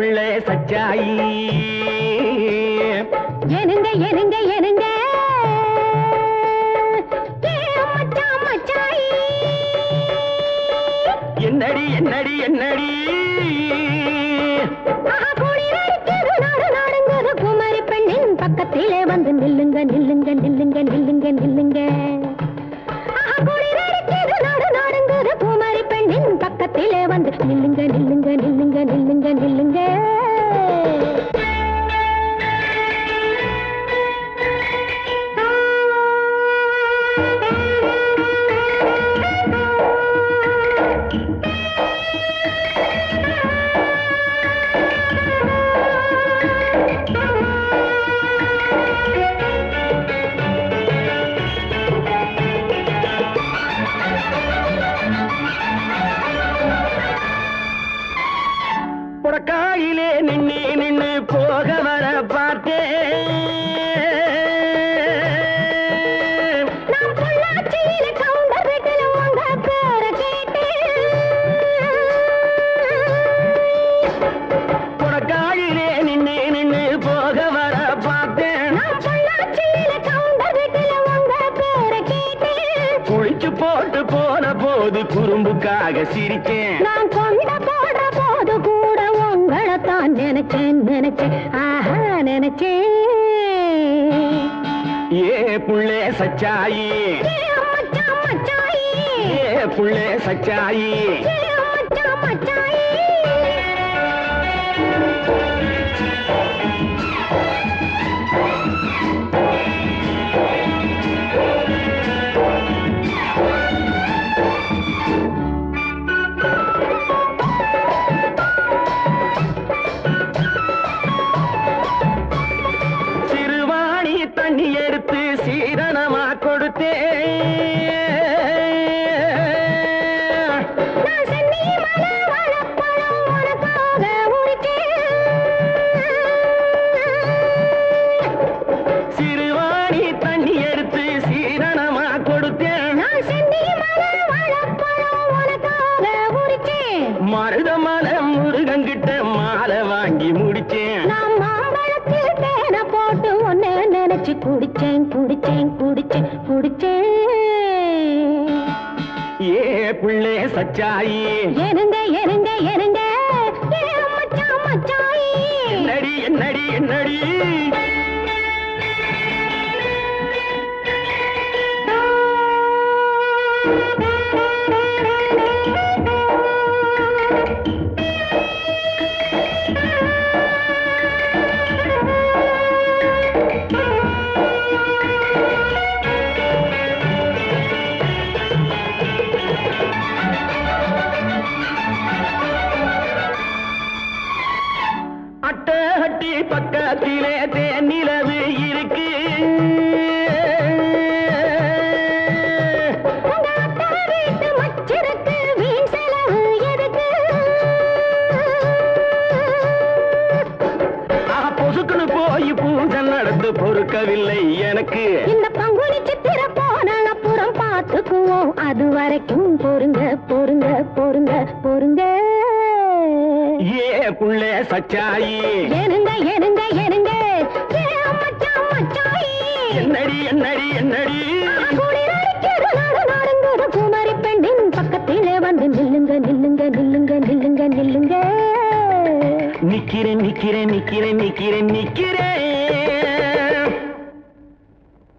பிள்ளை சச்சாயி எனங்க எனங்க எனங்க என்னடி என்னடி என்னடி? குமரி பெண்ணின் பக்கத்திலே வந்து நில்லுங்க நில்லுங்க நில்லுங்க நில்லுங்க நில்லுங்க. நில்லுங்க நில்லுங்க நில்லுங்க நில்லுங்க நில்லுங்க. புறக்காயிலே நின்னு நின்னு போக வர பார்த்தேன் புறக்காயிலே நின்னு நின்னு போக வர பார்த்தேன் குளிச்சு போட்டு போன போது குறும்புக்காக சிரிச்சேன் நான் கொண்ட நினைச்சேன் நினைச்சேன். ஆஹா நினைச்சேன். ஏ புள்ளே சச்சாயி. ஏ மச்சான் மச்சாயி ஏ புள்ளே சச்சாயி. மருதமல முருகங்கிட்ட மாலை வாங்கி முடிச்சேன். நான் மாம்பழத்தில் தேனை போட்டு ஒன்னே நினைச்சு குடிச்சேன் குடிச்சேன் குடிச்சேன் குடிச்சேன். ஏ புள்ளே சச்சாயி. எனங்க ஏ மச்சான் மச்சாயி. என்னடி என்னடி என்னடி? அட்டஹட்டி பக்கத்திலே தேனிலவு இருக்கு. போய் பூஜை நடந்து பொறுக்கவில்லை எனக்கு. இந்த பங்குனி சித்திர போன அப்புறம் பார்த்துக்குவோம். அது வரைக்கும் பொறுங்க பொறுங்க புள்ளே சச்சாயி. எனங்க எனங்க எனங்க ஏ மச்சான் மச்சாயி என்னடி என்னடி என்னடி? குமரி பெண்ணின் பக்கத்திலே வந்து நில்லுங்க நில்லுங்க நில்லுங்க நில்லுங்க நில்லுங்க. நிக்கிறேன் நிக்கிறேன் நிக்கிறேன் நிக்கிறேன் நிக்கிறேன்.